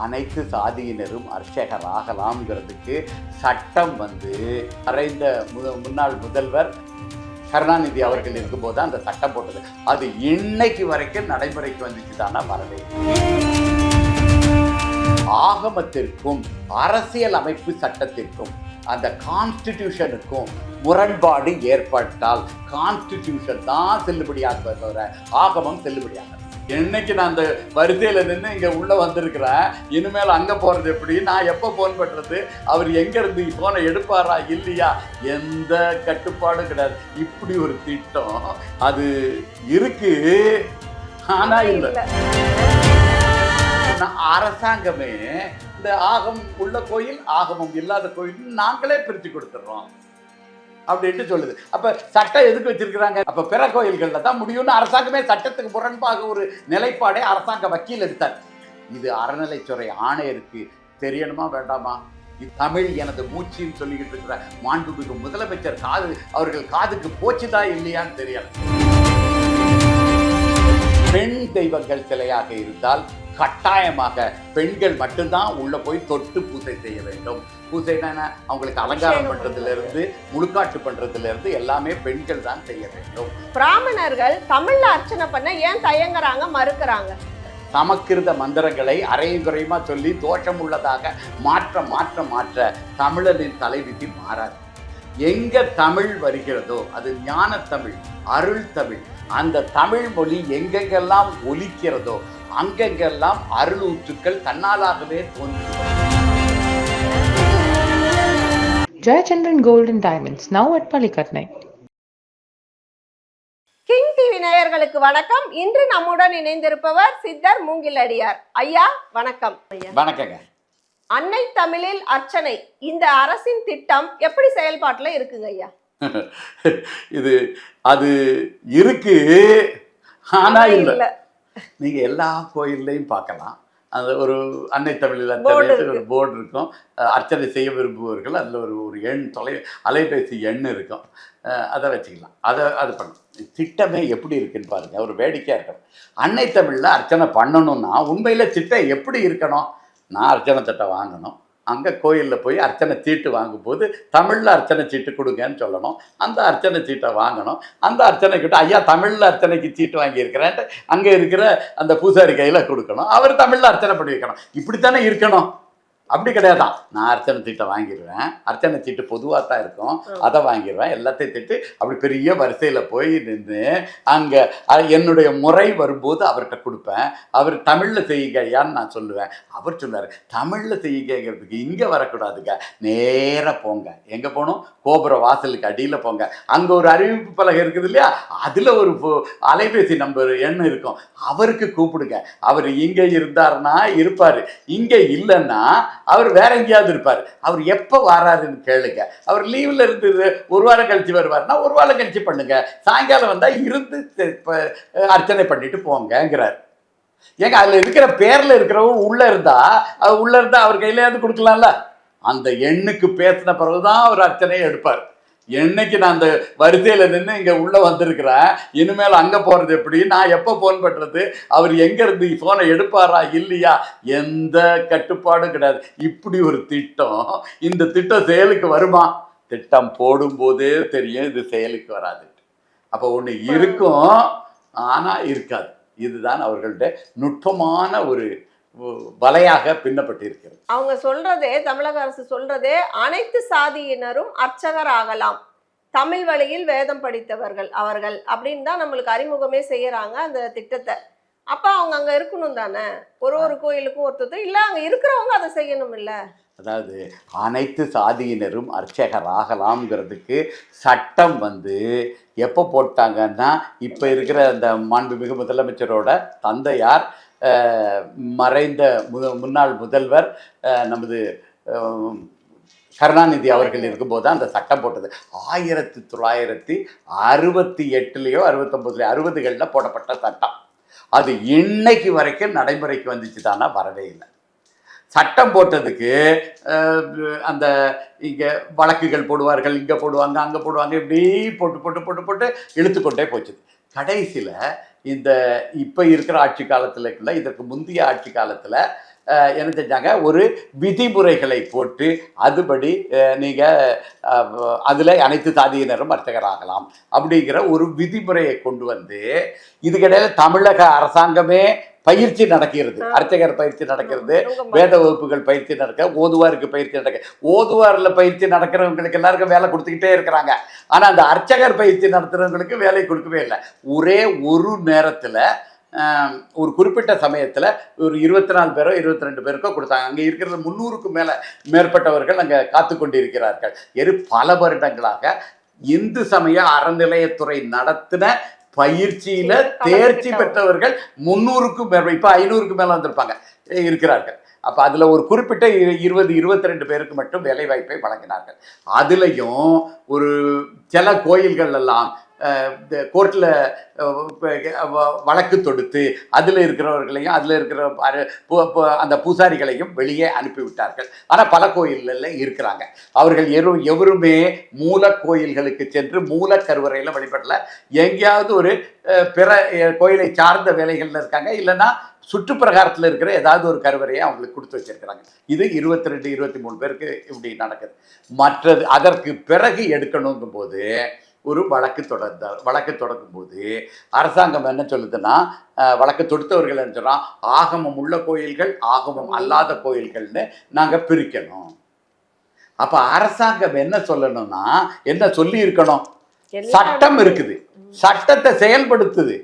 அனைத்து சாதியினரும் அர்ச்சகர் ஆகலாம்ங்கிறதுக்கு சட்டம் வந்து மறைந்த மு- முன்னாள் முதல்வர் கருணாநிதி அவர்கள் இருக்கும்போது அந்த சட்டம் போட்டது. அது இன்னைக்கு வரைக்கும் நடைமுறைக்கு வந்துச்சு தானே வரவே ஆகமத்திற்கும் அரசியல் அமைப்பு சட்டத்திற்கும் அந்த கான்ஸ்டிடியூஷனுக்கும் முரண்பாடு ஏற்பட்டால் கான்ஸ்டிடியூஷன் தான் செல்லுபடியாக தவிர ஆகமம் செல்லுபடியாக என்னைக்கு நான் அந்த வரிசையில் நின்று இங்கே உள்ளே வந்திருக்கிறேன்? இனிமேல் அங்கே போகிறது எப்படி? நான் எப்போ ஃபோன் பண்ணுறது அவர் எங்கேருந்து ஃபோனை எடுப்பாரா? இல்லையா? எந்த கட்டுப்பாடும் கிடையாது. இப்படி ஒரு திட்டம். அது இருக்கு. ஆனால் இல்லை. நான் அரசாங்கமே இந்த ஆகம் உள்ள கோயில் ஆகமம் இல்லாத கோயில் நாங்களே பிரித்து கொடுத்துட்றோம் அப்படின்ட்டு சொல்லுது. அப்ப சட்டம் எதுக்கு வச்சிருக்கிறாங்க? அப்ப பிற கோயில்கள்ல தான் முடியும்னு அரசாங்கமே சட்டத்துக்கு முரண்பாக ஒரு நிலைப்பாடே அரசாங்க வக்கீல் எடுத்தார். இது அறநிலைத்துறை ஆணையருக்கு தெரியணுமா வேண்டாமா? தமிழ் எனது மூச்சின்னு சொல்லிக்கிட்டு இருக்கிற மாண்புமிகு முதலமைச்சர் காது அவர்கள் காதுக்கு போச்சுதா இல்லையான்னு தெரியல. பெண் தெய்வங்கள் சிலையாக இருந்தால் கட்டாயமாக பெண்கள் மட்டும்தான் உள்ள போய் தொட்டு பூஜை செய்ய வேண்டும். பூஜைனா? அவங்களுக்கு அலங்காரம் பண்றதுல இருந்து முழுக்காட்டு பண்றதுல இருந்து எல்லாமே பெண்கள் தான் செய்ய வேண்டும். பிராமணர்கள் தமிழ்ல அர்ச்சனை பண்ண ஏன் தயங்குறாங்க மறுக்கிறாங்க? சமக்கிருத மந்திரங்களை அரையும் குறையுமா சொல்லி தோஷம் உள்ளதாக மாற்ற மாற்ற மாற்ற தமிழனின் தலைவிதி மாறாது. எங்க தமிழ் வருகிறதோ அது ஞான தமிழ் அருள் தமிழ் அந்த தமிழ் மொழி எங்கெங்கெல்லாம் ஒலிக்கிறதோ அங்கெங்கெல்லாம் அருள் ஊற்றுக்கள் தன்னாலாகவே தோன்றி Jayachandran Gold and Diamonds, now at Palikatnai. King TV நேயர்களுக்கு வணக்கம். இன்று நம்முடன் இணைந்திருப்பவர் சித்தர் மூங்கிலடியார். ஐயா வணக்கம். ஐயா வணக்கங்க. அன்னை தமிழில் அர்ச்சனை. இந்த அரசின் திட்டம் எப்படி செயல்பாட்டுல இருக்குங்க ஐயா? இது அது இருக்கு ஆனா இல்லை. நீங்க எல்லா கோயில்லையும் பார்க்கலாம். அந்த ஒரு அன்னை தமிழில் இருக்கு. ஒரு போர்டு இருக்கும். அர்ச்சனை செய்ய விரும்புபவர்கள். அதில் ஒரு ஒரு எண் தொலை அலைபேசி எண் இருக்கும். அதை வச்சுக்கலாம். அதை அது பண்ணணும் திட்டமே எப்படி இருக்குன்னு பாருங்க. ஒரு வேடிக்கையாக இருக்கணும் அன்னை தமிழில் அர்ச்சனை பண்ணணும்னா உண்மையில் திட்டம் எப்படி இருக்கணும்? நான் அர்ச்சனை திட்டை வாங்கணும். அங்கே கோயிலில் போய் அர்ச்சனை சீட்டு வாங்கும்போது தமிழில் அர்ச்சனை சீட்டு கொடுங்கன்னு சொல்லணும். அந்த அர்ச்சனை சீட்டை வாங்கணும். அந்த அர்ச்சனை கிட்ட ஐயா தமிழில் அர்ச்சனைக்கு சீட்டு வாங்கியிருக்கிறேன்ட்டு அங்கே இருக்கிற அந்த பூசாரி கையில் கொடுக்கணும். அவர் தமிழில் அர்ச்சனை பண்ணி வைக்கணும். இப்படித்தானே இருக்கணும். அப்படி கிடையாதான் நான் அர்ச்சனை சீட்டை வாங்கிடுவேன் அர்ச்சனை சீட்டு பொதுவாக தான் இருக்கும். அதை வாங்கிடுவேன் எல்லாத்தையும் திட்டு அப்படி பெரிய வரிசையில் போய் நின்று அங்கே என்னுடைய முறை வரும்போது அவர்கிட்ட கொடுப்பேன். அவர் தமிழில் செய்யுங்க ஐயான்னு நான் சொல்லுவேன். அவர் சொன்னார் தமிழில் செய்யுங்கிறதுக்கு இங்கே வரக்கூடாதுங்க. நேராக போங்க. எங்கே போகணும்? கோபுர வாசலுக்கு அடியில் போங்க. அங்கே ஒரு அறிவிப்பு பலகை இருக்குது இல்லையா? அதில் ஒரு அலைபேசி நம்பர் எண் இருக்கும். அவருக்கு கூப்பிடுங்க. அவர் இங்கே இருந்தாருன்னா இருப்பார். இங்கே இல்லைன்னா அவர் வேற எங்கேயாவது இருப்பார். அவர் எப்போ வராருன்னு கேளுங்க. அவர் லீவில் இருந்து ஒரு வாரம் கழிச்சு வருவார்னா ஒரு வாரம் கழிச்சு பண்ணுங்க. சாயங்காலம் வந்தால் இருந்து அர்ச்சனை பண்ணிட்டு போங்கங்கிறார். ஏங்க அதில் இருக்கிற பேரில் இருக்கிறவங்க உள்ளே இருந்தா அவர் உள்ளே இருந்தால் அவர் கையிலேயாவது கொடுக்கலாம்ல? அந்த எண்ணுக்கு பேசின பிறகுதான் அவர் அர்ச்சனையை எடுப்பார். என்னைக்கு நான் அந்த வரிசையில் நின்று இங்கே உள்ளே வந்திருக்கிறேன் இனிமேல் அங்கே போகிறது எப்படி? நான் எப்போ ஃபோன் பண்ணுறது அவர் எங்கேருந்து ஃபோனை எடுப்பாரா இல்லையா? எந்த கட்டுப்பாடும் கிடையாது. இப்படி ஒரு திட்டம் இந்த திட்டம் செயலுக்கு வருமா? திட்டம் போடும்போதே தெரியும் இது செயலுக்கு வராது. அப்போ ஒன்று இருக்கும் ஆனால் இருக்காது. இதுதான் அவர்களுடைய நுட்பமான ஒரு வலையாக பின்னப்பட்டு இருக்கிறது அவங்க சொல்றதே தமிழக அரசு சொல்றதே அனைத்து சாதியினரும் அர்ச்சகர் ஆகலாம். தமிழ் வழியில் வேதம் படித்தவர்கள் அவர்கள் அப்படின்னு தான் நம்மளுக்கு அறிமுகமே செய்யறாங்க அந்த திட்டத்தை. அப்ப அவங்க அங்க இருக்கணும் தானே? ஒரு ஒரு கோயிலுக்கும் ஒருத்தர் இல்ல அங்க இருக்கிறவங்க அதை செய்யணும் இல்ல அதாவது அனைத்து சாதியினரும் அர்ச்சகர் ஆகலாம்ங்கிறதுக்கு சட்டம் வந்து எப்போ போட்டாங்கன்னா இப்போ இருக்கிற அந்த மாண்புமிகு முதலமைச்சரோட தந்தையார் மறைந்த முத முன்னாள் முதல்வர் நமது கருணாநிதி அவர்கள் இருக்கும்போது அந்த சட்டம் போட்டது. ஆயிரத்தி தொள்ளாயிரத்தி அறுபத்தி எட்டுலேயோ அறுபத்தொம்போதுலையோ அறுபதுகளில் போடப்பட்ட சட்டம். அது இன்னைக்கு வரைக்கும் நடைமுறைக்கு வந்துச்சு தானா? வரவே இல்லை. சட்டம் போட்டதுக்கு அந்த இங்கே வழக்குகள் போடுவார்கள் இங்கே போடுவாங்க அங்கே போடுவாங்க இப்படி போட்டு போட்டு போட்டு போட்டு இழுத்துக்கொண்டே போச்சுது. கடைசியில் இந்த இப்போ இருக்கிற ஆட்சி காலத்தில் இல்லை இதற்கு முந்தைய ஆட்சி காலத்தில் என்ன செஞ்சாங்க? ஒரு விதிமுறைகளை போட்டு அதுபடி நீங்கள் அதில் அனைத்து சாதியினரும் வர்த்தகராகலாம். அப்படிங்கிற ஒரு விதிமுறையை கொண்டு வந்து இதுக்கிடையில் தமிழக அரசாங்கமே பயிற்சி நடக்கிறது. அர்ச்சகர் பயிற்சி நடக்கிறது. வேத வகுப்புகள் பயிற்சி நடக்க ஓதுவாருக்கு பயிற்சி நடக்க. ஓதுவார்ல பயிற்சி நடக்கிறவங்களுக்கு எல்லாருக்கும் வேலை கொடுத்துக்கிட்டே இருக்கிறாங்க. ஆனா அந்த அர்ச்சகர் பயிற்சி நடத்துறவங்களுக்கு வேலை கொடுக்கவே இல்லை. ஒரே ஒரு நேரத்துல ஒரு குறிப்பிட்ட சமயத்துல ஒரு இருபத்தி நாலு பேரோ இருபத்தி ரெண்டு பேருக்கோ கொடுத்தாங்க. அங்க இருக்கிறது முந்நூறுக்கும் மேல மேற்பட்டவர்கள் அங்க காத்து கொண்டிருக்கிறார்கள். எரு பல வருடங்களாக இந்து சமய அறநிலையத்துறை நடத்தின பயிற்சியில தேர்ச்சி பெற்றவர்கள் முந்நூறுக்கும் மேல இப்ப ஐநூறுக்கும் மேல வந்திருப்பாங்க. இருக்கிறார்கள். அப்ப அதுல ஒரு குறிப்பிட்ட இரு- இருபது இருபத்தி ரெண்டு பேருக்கு மட்டும் வேலை வாய்ப்பை வழங்கினார்கள். அதுலயும் ஒரு சில கோயில்கள் எல்லாம் கோர்ட்டில் வழக்கு தொடுத்து அதில் இருக்கிறவர்களையும் அதில் இருக்கிற அந்த பூசாரிகளையும் வெளியே அனுப்பிவிட்டார்கள். ஆனால் பல கோயில்களில் இருக்கிறாங்க. அவர்கள் எரு எவருமே மூல கோயில்களுக்கு சென்று மூல கருவறையில் வழிபடல. எங்கேயாவது ஒரு பிற கோயிலை சார்ந்த வேலைகளில் இருக்காங்க. இல்லைன்னா சுற்றுப்பிரகாரத்தில் இருக்கிற ஏதாவது ஒரு கருவறையை அவங்களுக்கு கொடுத்து வச்சிருக்கிறாங்க. இது இருபத்தி ரெண்டு இருபத்தி மூணு பேருக்கு இப்படி நடக்குது. மற்றது அதற்கு பிறகு எடுக்கணுங்கும் போது ஒரு வழக்கு தொடர்ந்த வழக்கு தொடங்கும் போது அரசாங்கம் என்ன சொல்லுதுன்னா வழக்கு தொடுத்தவர்கள் என்ன சொல்றான் ஆகமம் உள்ள கோயில்கள் ஆகமம் அல்லாத கோயில்கள்னு நாங்கள் பிரிக்கணும். அப்ப அரசாங்கம் என்ன சொல்லணும்னா என்ன சொல்லி இருக்கணும் சட்டம் இருக்குது. சட்டத்தை செயல்படுத்துது.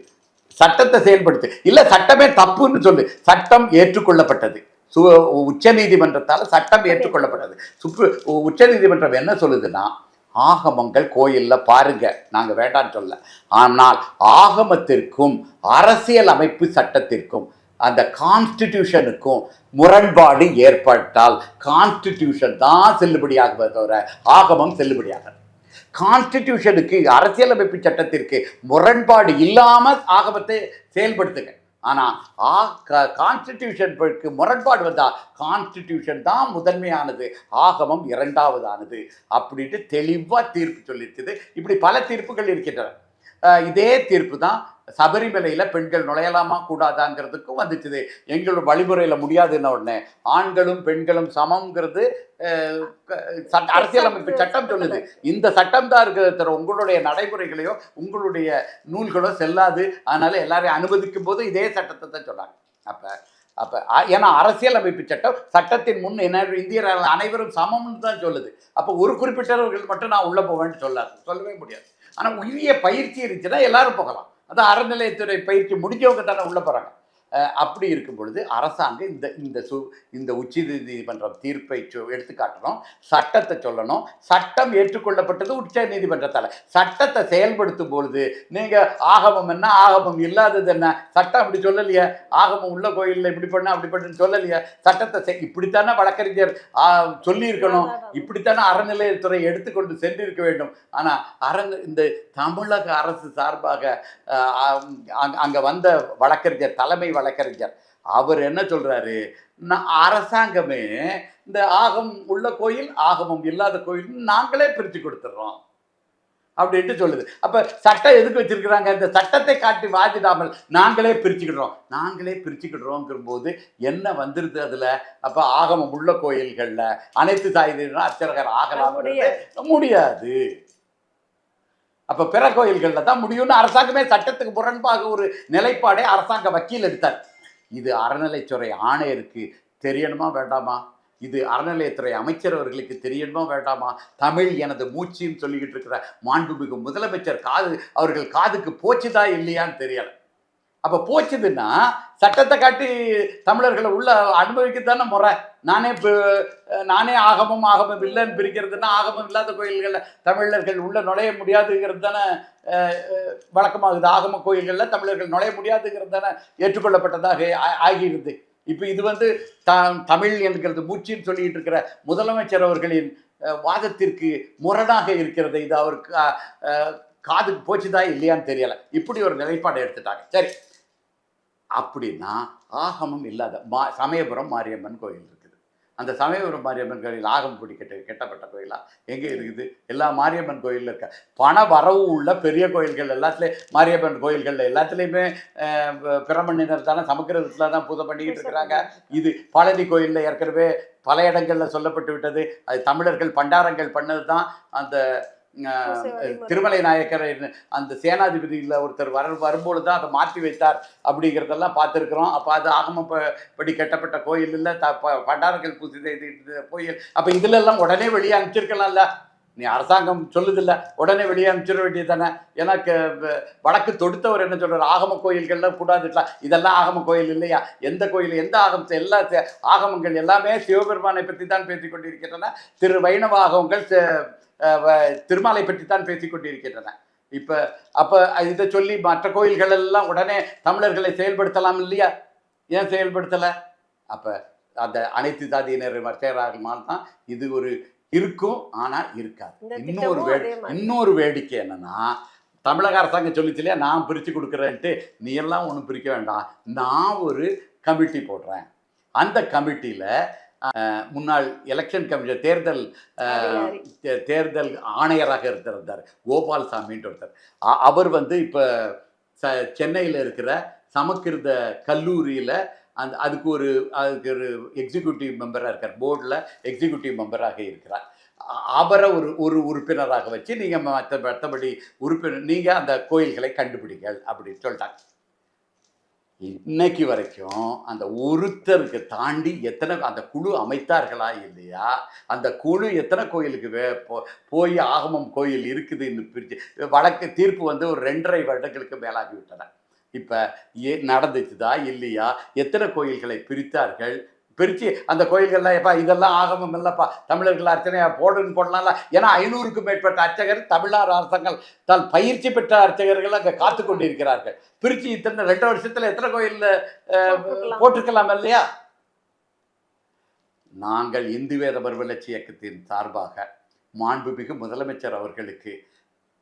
சட்டத்தை செயல்படுத்து. இல்ல சட்டமே தப்புன்னு சொல்லு. சட்டம் ஏற்றுக்கொள்ளப்பட்டது. சு உச்ச நீதிமன்றத்தால் சட்டம் ஏற்றுக்கொள்ளப்பட்டது. சுப்ரு உச்ச நீதிமன்றம் என்ன சொல்லுதுன்னா ஆகமங்கள் கோயிலில் பாருங்க. நாங்கள் வேண்டான்னு சொல்ல. ஆனால் ஆகமத்திற்கும் அரசியல் அமைப்பு சட்டத்திற்கும் அந்த கான்ஸ்டிடியூஷனுக்கும் முரண்பாடு ஏற்பட்டால் கான்ஸ்டிடியூஷன் தான் செல்லுபடியாகுமே தவிர ஆகமம் செல்லுபடியாகாது. கான்ஸ்டிடியூஷனுக்கு அரசியலமைப்பு சட்டத்திற்கு முரண்பாடு இல்லாமல் ஆகமத்தை செயல்படுத்துங்க. ஆனால் ஆ கான்ஸ்டிடியூஷனுக்கு முரண்பாடு வந்தால் கான்ஸ்டிடியூஷன் தான் முதன்மையானது ஆகமம் இரண்டாவதானது அப்படின்ட்டு தெளிவாக தீர்ப்பு சொல்லியிருக்குது இப்படி பல தீர்ப்புகள் இருக்கின்றன. இதே தீர்ப்பு தான் சபரிமலையில் பெண்கள் நுழையலாமா கூடாதாங்கிறதுக்கும் வந்துச்சுது. எங்களோட வழிமுறையில் முடியாதுன்ன உடனே ஆண்களும் பெண்களும் சமம்ங்கிறது சட்ட- அரசியலமைப்பு சட்டம் சொல்லுது. இந்த சட்டம் தான் இருக்கிறத தவிர உங்களுடைய நடைமுறைகளையோ உங்களுடைய நூல்களோ செல்லாது. அதனால எல்லாரையும் அனுமதிக்கும் போது இதே சட்டத்தை தான் சொன்னாங்க அப்போ அப்போ ஏன்னா அரசியலமைப்பு சட்டம் சட்டத்தின் முன் என்ன இந்தியர் அனைவரும் சமம்னு தான் சொல்லுது. அப்போ ஒரு குறிப்பிட்டவர்கள் மட்டும் நான் உள்ளே போவேன்னு சொல்லாது. சொல்லவே முடியாது. ஆனால் உரிய பயிற்சி இருந்துச்சுன்னா எல்லாரும் போகலாம். அதான் அறநிலையத்துறை பயிற்சி முடிஞ்சவங்க தானே உள்ளே போகிறாங்க அப்படி இருக்கும் பொழுது அரசாங்கம் இந்த இந்த சு இந்த உச்ச நீதிமன்றம் தீர்ப்பை சொ எடுத்து காட்டணும் சட்டத்தை சொல்லணும். சட்டம் ஏற்றுக்கொள்ளப்பட்டது உச்ச நீதிமன்றத்தால். சட்டத்தை செயல்படுத்தும் பொழுது நீங்கள் ஆகமம் என்ன ஆகமம் இல்லாதது என்ன? சட்டம் அப்படி சொல்லலையே. ஆகமம் உள்ள கோயிலில் இப்படி பண்ண அப்படி பண்ணுன்னு சொல்லலையே. சட்டத்தை செ- இப்படித்தானே வழக்கறிஞர் சொல்லியிருக்கணும். இப்படித்தானே அறநிலையத்துறை எடுத்துக்கொண்டு சென்றிருக்க வேண்டும். ஆனால் அரண் இந்த தமிழக அரசு சார்பாக அங்க வந்த வழக்கறிஞர் தலைமை வழக்கறிஞர். அவர் என்ன சொல்றாரு? நான் அரசாங்கமே இந்த ஆகம் உள்ள கோயில் ஆகமம் இல்லாத கோயில் நாங்களே பிரித்து கொடுத்துட்றோம் அப்படின்ட்டு சொல்லுது. அப்ப சட்டம் எதுக்கு வச்சிருக்கிறாங்க? இந்த சட்டத்தை காட்டி வாதிடாமல் நாங்களே பிரிச்சுக்கிடுறோம். நாங்களே பிரிச்சுக்கிடுறோங்கிற போது என்ன வந்துருது அதுல? அப்ப ஆகமம் உள்ள கோயில்கள்ல அனைத்து சாயுதீனும் அர்ச்சகர் ஆகலாம் முடியாது. அப்போ பிற கோயில்களில் தான் முடியும்னு அரசாங்கமே சட்டத்துக்கு முரண்பாக ஒரு நிலைப்பாடை அரசாங்க வக்கீல் எடுத்தார். இது அறநிலைத்துறை ஆணையருக்கு தெரியணுமா வேண்டாமா? இது அறநிலையத்துறை அமைச்சர் அவர்களுக்கு தெரியணுமா வேண்டாமா? தமிழ் எனது மூச்சுன்னு சொல்லிக்கிட்டு இருக்கிற மாண்புமிகு முதலமைச்சர் காது அவர்கள் காதுக்கு போச்சுதா இல்லையான்னு தெரியலை. அப்போ போச்சுதுன்னா சட்டத்தை காட்டி தமிழர்களை உள்ள அனுபவிக்கத்தானே முறை? நானே நானே ஆகமம் ஆகமம் இல்லைன்னு பிரிக்கிறதுன்னா ஆகமம் இல்லாத கோயில்களில் தமிழர்கள் உள்ள நுழைய முடியாதுங்கிறது தானே வழக்கமாகுது. ஆகம கோயில்களில் தமிழர்கள் நுழைய முடியாதுங்கிறது தானே ஏற்றுக்கொள்ளப்பட்டதாக ஆ- ஆகியிருது இப்போ இது வந்து த தமிழ் என்கிறது மூச்சின்னு சொல்லிட்டு இருக்கிற முதலமைச்சர் அவர்களின் வாதத்திற்கு முரணாக இருக்கிறது இது அவருக்கு காதுக்கு போச்சுதா இல்லையான்னு தெரியலை. இப்படி ஒரு நிலைப்பாடு எடுத்துட்டாங்க. சரி. அப்படின்னா ஆகமம் இல்லாத மா சமயபுரம் மாரியம்மன் கோயில் இருக்குது. அந்த சமயபுரம் மாரியம்மன் கோயில் ஆகம்புடி கெட்ட கெட்டப்பட்ட கோயிலா? எங்கே இருக்குது? எல்லா மாரியம்மன் கோயிலில் இருக்க. பண வரவு உள்ள பெரிய கோயில்கள் எல்லாத்துலேயும் மாரியம்மன் கோயில்களில் எல்லாத்துலேயுமே அஹ், தானே சமக்கிரதத்தில் தான் பூஜை பண்ணிக்கிட்டு இருக்கிறாங்க. இது பழனி கோயிலில் ஏற்கனவே பல இடங்களில் சொல்லப்பட்டு விட்டது. அது தமிழர்கள் பண்டாரங்கள் பண்ணது தான் அந்த திருமலை நாயக்கர் அந்த சேனாதிபதியில் ஒருத்தர் வர வரும்போது தான் அதை மாற்றி வைத்தார் அப்படிங்கிறதெல்லாம் பார்த்துருக்குறோம். அப்போ அது ஆகம படி கட்டப்பட்ட கோயில் இல்லை த பண்டாரங்கள் பூஜை செய்த கோயில். அப்போ இதுலெல்லாம் உடனே வெளியே அனுப்பிச்சிருக்கலாம்ல. நீ அரசாங்கம் சொல்லுதில்ல உடனே வெளியே அனுப்பிச்சிட வேண்டியது தானே ஏன்னா வடக்கு தொடுத்தவர் என்ன சொல்றாரு? ஆகம கோயில்கள்லாம் கூடாதுலாம் இதெல்லாம் ஆகம கோயில் இல்லையா? எந்த கோயில் எந்த ஆகமத்தை எல்லா ஆகமங்கள் எல்லாமே சிவபெருமானை பற்றி தான் பேசிக் கொண்டிருக்கின்றன திரு வைணவ ஆகமங்கள் திருமாலை பற்றி தான் பேசிக் கொண்டிருக்கின்றன. இப்போ அப்போ இதை சொல்லி மற்ற கோயில்கள் எல்லாம் உடனே தமிழர்களை செயல்படுத்தலாம் இல்லையா? ஏன் செயல்படுத்தலை? அப்போ அந்த அனைத்து ஜாதியினர் மற்றால் தான் இது ஒரு இருக்கும் ஆனால் இருக்காது. இன்னொரு திட்டமும் வே அதே மாதிரி. இன்னொரு வேடிக்கை என்னன்னா தமிழக அரசாங்கம் சொல்லிச்சு இல்லையா நான் பிரித்து கொடுக்குறேன்ட்டு நீ எல்லாம் ஒன்றும் பிரிக்க வேண்டாம். நான் ஒரு கமிட்டி போடுறேன். அந்த கமிட்டியில் முன்னாள் எலெக்ஷன் கமிஷன் தேர்தல் தேர்தல் ஆணையராக இருந்திருந்தார். கோபால்சாமின்ற ஒருத்தர். அ- அவர் வந்து இப்போ ச சென்னையில் இருக்கிற சமக்கிருத கல்லூரியில் அந்த அதுக்கு ஒரு அதுக்கு ஒரு எக்ஸிக்யூட்டிவ் மெம்பராக இருக்கார். போர்டில் எக்ஸிக்யூட்டிவ் மெம்பராக இருக்கிறார். அவரை ஒரு ஒரு உறுப்பினராக வச்சு நீங்கள் மற்ற மற்றபடி உறுப்பினர் நீங்கள் அந்த கோயில்களை கண்டுபிடிங்கள் அப்படின்னு சொல்லிட்டாங்க. இன்னைக்கு வரைக்கும் அந்த ஒருத்தருக்கு தாண்டி எத்தனை அந்த குழு அமைத்தார்களா இல்லையா? அந்த குழு எத்தனை கோயிலுக்கு வே போ- போய் ஆகமம் கோயில் இருக்குதுன்னு பிரித்து வழக்கு தீர்ப்பு வந்து ஒரு ரெண்டரை வருடங்களுக்கு மேலாகி விட்டன. இப்போ ஏ நடந்துச்சுதா இல்லையா? எத்தனை கோயில்களை பிரித்தார்கள்? பிரித்து அந்த கோயில்கள்லாம் எப்பா இதெல்லாம் ஆகமம் இல்லைப்பா. தமிழர்கள் அர்ச்சனையா போடுன்னு போடலாம்ல. ஏன்னா ஐநூறுக்கும் மேற்பட்ட அர்ச்சகர் தமிழ்நாடு அரசாங்கம் தான் பயிற்சி பெற்ற அர்ச்சகர்கள் அங்கே காத்து கொண்டிருக்கிறார்கள். பிரித்து இத்தனை ரெண்டு வருஷத்தில் எத்தனை கோயிலில் போட்டிருக்கலாம். இல்லையா? நாங்கள் இந்து வேத மறுமலர்ச்சி இயக்கத்தின் சார்பாக மாண்புமிகு முதலமைச்சர் அவர்களுக்கு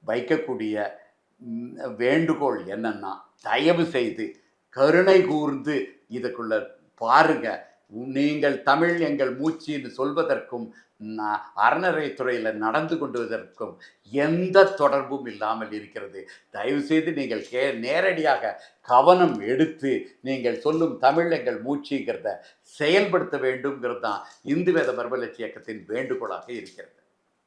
வைக்கக்கூடிய வேண்டுகோள் என்னன்னா தயவு செய்து கருணை கூர்ந்து இதுக்குள்ள பாருங்க. நீங்கள் தமிழ் எங்கள் மூச்சுன்னு சொல்வதற்கும் அறநறை துறையில் நடந்து கொண்டுவதற்கும் எந்த தொடர்பும் இல்லாமல் இருக்கிறது. தயவுசெய்து நீங்கள் கே நேரடியாக கவனம் எடுத்து நீங்கள் சொல்லும் தமிழ் எங்கள் மூச்சுங்கிறத செயல்படுத்த வேண்டும்ங்கிறது தான் இந்து வேத மர்மலட்சி இயக்கத்தின் வேண்டுகோளாக இருக்கிறது.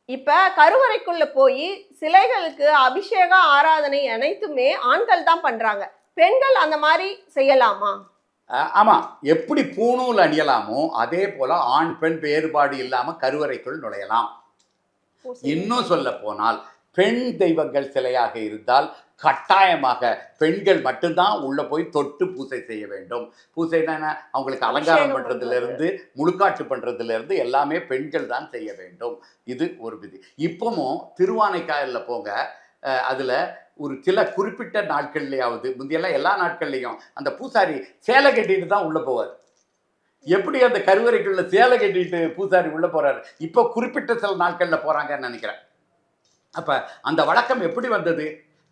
இப்போ கருவறைக்குள்ளே போய் சிலைகளுக்கு அபிஷேக ஆராதனை அனைத்துமே ஆண்கள் தான் பண்ணுறாங்க பெண்கள் அந்த மாதிரி செய்யலாமா? அஹ் ஆமா எப்படி பூணூல் அணியலாமோ அதே போல ஆண் பெண் வேறுபாடு இல்லாம கருவறைக்குள் நுழையலாம். இன்னும் சொல்ல போனால் பெண் தெய்வங்கள் சிலையாக இருந்தால் கட்டாயமாக பெண்கள் மட்டும்தான் உள்ள போய் தொட்டு பூசை செய்ய வேண்டும். பூசைனா என்ன? அவங்களுக்கு அலங்காரம் பண்றதுல இருந்து முழுக்காட்டு பண்றதுல இருந்து எல்லாமே பெண்கள் தான் செய்ய வேண்டும். இது ஒரு விதி. இப்பவும் திருவானைக்காயல்ல போங்க அதில் ஒரு சில குறிப்பிட்ட நாட்கள்லையாவது முந்தையெல்லாம் எல்லா நாட்கள்லையும் அந்த பூசாரி சேலை கட்டிட்டு தான் உள்ளே போவார். எப்படி அந்த கருவறைக்குள்ள சேலை கட்டிட்டு பூசாரி உள்ளே போகிறாரு இப்போ குறிப்பிட்ட சில நாட்களில் போகிறாங்கன்னு நினைக்கிறேன். அப்போ அந்த வழக்கம் எப்படி வந்தது?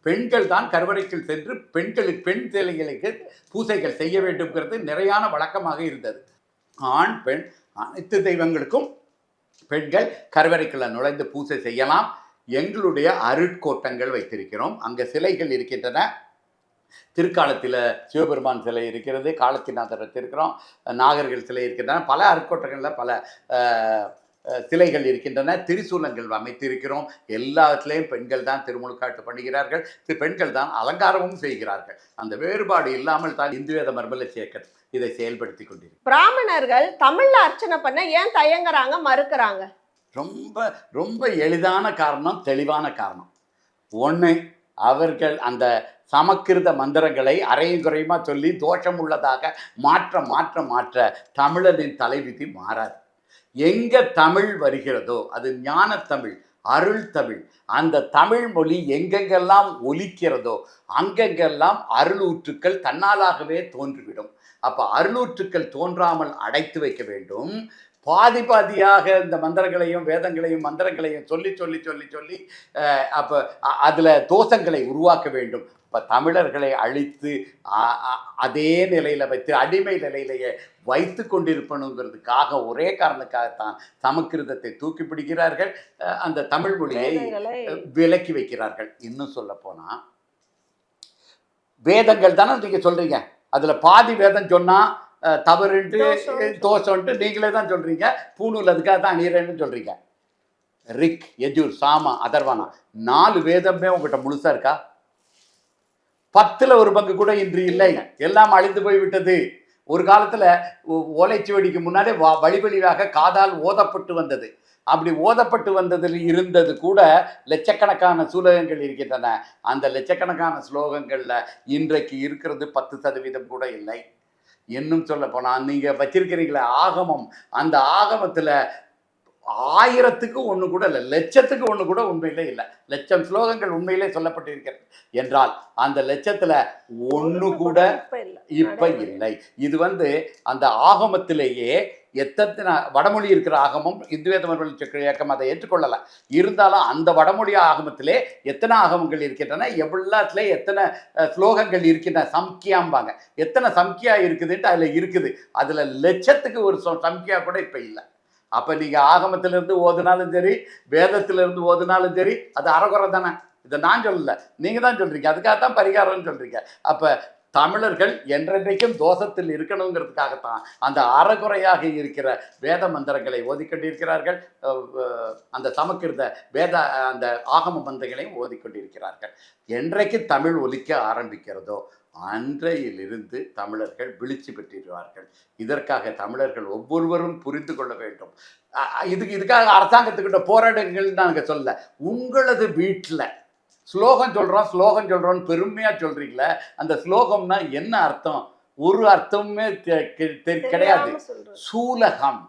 பெண்கள் தான் கருவறைக்குள் சென்று பெண்களுக்கு பெண் சேலைகளுக்கு பூசைகள் செய்ய வேண்டும்ங்கிறது நிறையான வழக்கமாக இருந்தது. ஆண் பெண் அனைத்து தெய்வங்களுக்கும் பெண்கள் கருவறைக்குள்ள நுழைந்து பூசை செய்யலாம். எங்களுடைய அருட்கோட்டங்கள் வைத்திருக்கிறோம். அங்கே சிலைகள் இருக்கின்றன. திருக்காலத்தில் சிவபெருமான் சிலை இருக்கிறது காலத்திநாதர் வச்சிருக்கிறோம் நாகர்கள் சிலை இருக்கின்றன. பல அருட்கோட்டங்களில் பல சிலைகள் இருக்கின்றன. திரிசூலங்கள் அமைத்திருக்கிறோம். எல்லாத்துலேயும் பெண்கள் தான் திருமுழுக்காட்டு பண்ணுகிறார்கள். பெண்கள் தான் அலங்காரமும் செய்கிறார்கள். அந்த வேறுபாடு இல்லாமல் தான் இந்து வேத மர்மல சேர்க்கணும் இதை செயல்படுத்தி கொண்டிருக்கிறது. பிராமணர்கள் தமிழ்ல அர்ச்சனை பண்ண ஏன் தயங்குறாங்க மறுக்கிறாங்க? ரொம்ப ரொம்ப எளிதான காரணம் தெளிவான காரணம். ஒன்று அவர்கள் அந்த சமக்கிருத மந்திரங்களை அரையும் குறையுமா சொல்லி தோஷம் உள்ளதாக மாற்ற மாற்ற மாற்ற தமிழனின் தலைவிதி மாறாது. எங்கே தமிழ் வருகிறதோ அது ஞானத்தமிழ் அருள் தமிழ் அந்த தமிழ் மொழி எங்கெங்கெல்லாம் ஒலிக்கிறதோ அங்கெங்கெல்லாம் அருளூற்றுக்கள் தன்னாலாகவே தோன்றிவிடும். அப்போ அருளூற்றுக்கள் தோன்றாமல் அடைத்து வைக்க வேண்டும். பாதி பாதியாக இந்த மந்திரங்களையும் வேதங்களையும் மந்திரங்களையும் சொல்லி சொல்லி சொல்லி சொல்லி அப்ப அதுல தோஷங்களை உருவாக்க வேண்டும். இப்ப தமிழர்களை அழித்து அதே நிலையில வைத்து அடிமை நிலையிலேயே வைத்து கொண்டிருப்பணுங்கிறதுக்காக ஒரே காரணத்துக்காகத்தான் சமஸ்கிருதத்தை தூக்கி பிடிக்கிறார்கள். அந்த தமிழ் மொழியை விலக்கி வைக்கிறார்கள். இன்னும் சொல்ல போனா வேதங்கள் தானே நீங்க சொல்றீங்க. அதுல பாதி வேதம் சொன்னா அஹ், தவறுன்ட்டு தோஷம்ன்ட்டு நீங்களே தான் சொல்றீங்க. பூணூல் அதுக்காக தான் அணியிறேன்னு சொல்றீங்க. ரிக் யஜுர் சாமா அதர்வானா. நாலு வேதமே உங்ககிட்ட முழுசா இருக்கா? பத்துல ஒரு பங்கு கூட இன்று இல்லை. எல்லாம் அழிந்து போய் விட்டது ஒரு காலத்துல ஓலைச்சுவடிக்கு முன்னாலே வ- வழி வழியாக காதால் ஓதப்பட்டு வந்தது. அப்படி ஓதப்பட்டு வந்ததில் இருந்தது கூட லட்சக்கணக்கான சூலகங்கள் இருக்கின்றன. அந்த லட்சக்கணக்கான ஸ்லோகங்கள்ல இன்றைக்கு இருக்கிறது பத்து சதவீதம் கூட இல்லை. இன்னும் சொல்ல போனால் நீங்கள் வச்சிருக்கிறீங்களே ஆகமம். அந்த ஆகமத்தில் ஆயிரத்துக்கு ஒன்று கூட இல்லை லட்சத்துக்கு ஒன்று கூட உண்மையிலே இல்லை. லட்சம் ஸ்லோகங்கள் உண்மையிலே சொல்லப்பட்டிருக்கிறது. என்றால் அந்த லட்சத்துல ஒன்று கூட இப்ப இல்ல இது வந்து அந்த ஆகமத்திலேயே எத்தனை வடமொழி இருக்கிற ஆகமம் இந்து வேத மறுமொழி சக்கர இயக்கம் அதை ஏற்றுக்கொள்ளல. இருந்தாலும் அந்த வடமொழி ஆகமத்திலே எத்தனை ஆகமங்கள் இருக்கின்றன எவ்வளத்துல எத்தனை ஸ்லோகங்கள் இருக்கின்றன சம்கியாம்பாங்க எத்தனை சம்கியா இருக்குதுன்ட்டு அதுல இருக்குது. அதுல லட்சத்துக்கு ஒரு சம்கியா கூட இப்ப இல்லை. அப்போ நீங்கள் ஆகமத்திலிருந்து ஓதுனாலும் சரி வேதத்திலிருந்து ஓதுனாலும் சரி அது அறகுறை தானே. இதை நான் சொல்லல. நீங்கள் தான் சொல்கிறீங்க அதுக்காக தான் பரிகாரம்னு சொல்கிறீங்க அப்போ தமிழர்கள் என்றென்றைக்கும் தோஷத்தில் இருக்கணுங்கிறதுக்காகத்தான் அந்த அறகுறையாக இருக்கிற வேத மந்திரங்களை ஓதிக்கொண்டிருக்கிறார்கள் அந்த சமக்கிருத வேத அந்த ஆகம மந்திரங்களையும் ஓதிக்கொண்டிருக்கிறார்கள் என்றைக்கு தமிழ் ஒலிக்க ஆரம்பிக்கிறதோ அன்றையிலிருந்து தமிழர்கள் விழிச்சு பெற்றிருவார்கள். இதற்காக தமிழர்கள் ஒவ்வொருவரும் புரிந்து கொள்ள வேண்டும். இதுக்கு இதுக்காக அரசாங்கத்துக்கிட்ட போராடுங்கள் நாங்கள் சொல்ல உங்களது வீட்டில் ஸ்லோகம் சொல்கிறோம் ஸ்லோகம் சொல்கிறோன்னு பெருமையாக சொல்கிறீங்களே அந்த ஸ்லோகம்னா என்ன அர்த்தம்? ஒரு அர்த்தமுமே கிடையாது. சூலகம்.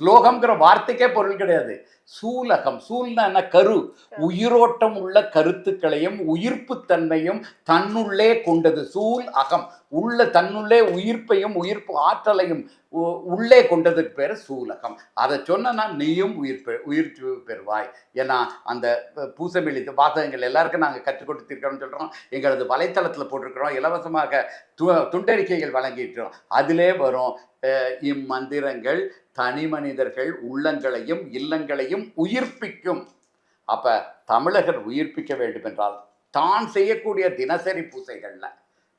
ஸ்லோகம்ங்கிற வார்த்தைக்கே பொருள் கிடையாது. சூலகம். சூல்னா என்ன? கரு. உயிரோட்டம் உள்ள கருத்துக்களையும் உயிர்ப்பு தன்மையும் தன்னுள்ளே கொண்டது. சூல் அகம். உள்ள தன்னுள்ளே உயிர்ப்பையும் உயிர்ப்பு ஆற்றலையும் உள்ளே கொண்டதுக்கு பேர் சூலகம். அதை சொன்னா நீயும் உயிர் பெ உயிர் பெறுவாய். ஏன்னா அந்த ப- பூசமெளி வாசகங்கள் எல்லாருக்கும் நாங்கள் கற்றுக் கொடுத்திருக்கிறோம்னு சொல்கிறோம் எங்களது வலைத்தளத்தில் போட்டிருக்கிறோம். இலவசமாக து துண்டறிக்கைகள் வழங்கிட்டோம் அதிலே வரும் இம்மந்திரங்கள் தனி மனிதர்கள் உள்ளங்களையும் இல்லங்களையும் உயிர்ப்பிக்கும். அப்போ தமிழகர் உயிர்ப்பிக்க வேண்டும் என்றால் தான் செய்யக்கூடிய தினசரி பூசைகளில்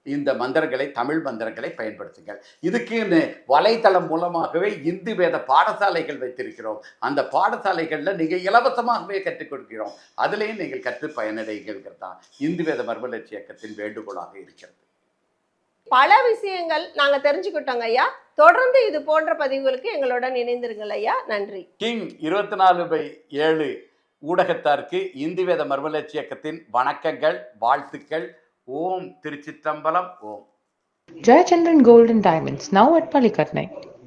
இந்த மந்திரங்களை தமிழ் மந்திரங்களை பயன்படுத்துங்கள். இதுக்குன்னு வலைத்தளம் மூலமாகவே இந்து வேத பாடசாலைகள் வைத்திருக்கிறோம். அந்த பாடசாலைகளில் நீங்கள் இலவசமாகவே கற்றுக் கொடுக்கிறோம். அதுலேயும் நீங்கள் கற்று பயனடைகிறது தான் இந்து வேத மர்மலட்சி இயக்கத்தின் வேண்டுகோளாக இருக்கிறது. பல விஷயங்கள் நாங்க தெரிஞ்சுக்கிட்டோங்க ஐயா. தொடர்ந்து இது போன்ற பதிவுகளுக்கு எங்களுடன் இணைந்திருங்கள் ஐயா. நன்றி. கிங் இருபத்தி நாலு பை ஏழு ஊடகத்தாருக்கு இந்து வேத மர்மலட்சி இயக்கத்தின் வணக்கங்கள் வாழ்த்துக்கள். ஓம் திருச்சிற்றம்பலம் ஓம். Gold and Diamonds, now at Palikatnai.